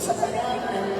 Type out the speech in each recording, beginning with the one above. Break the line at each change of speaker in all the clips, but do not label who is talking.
sa
pag-aaral.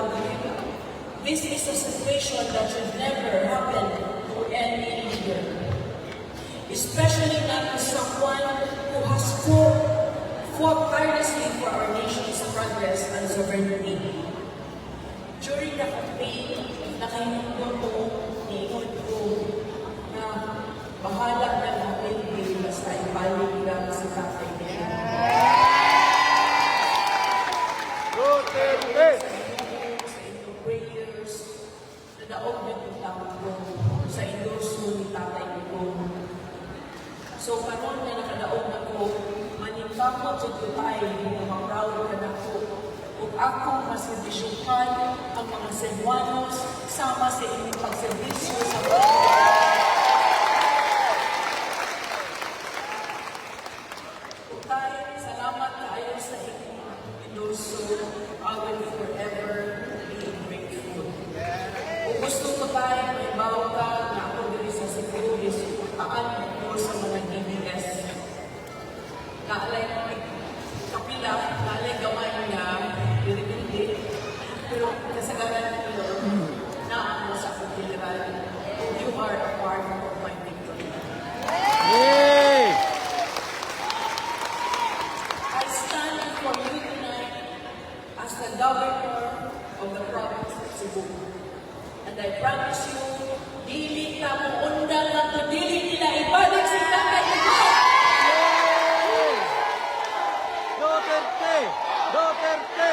This is a situation that should never happen to any leader, especially not to someone who has fought, fought tirelessly for our nation's progress and sovereignty. During the campaign, nakahingin ko So, karon na nakadaog na ko, manimpakot sa Dubai, mamangrawag ka na ko. Ug ako masibisyuhan ang mga Cebuanos sama sa inyong And I promise you, dili ka mo undang na dili nila ibalik si Tatay Ibo! Duterte! Duterte!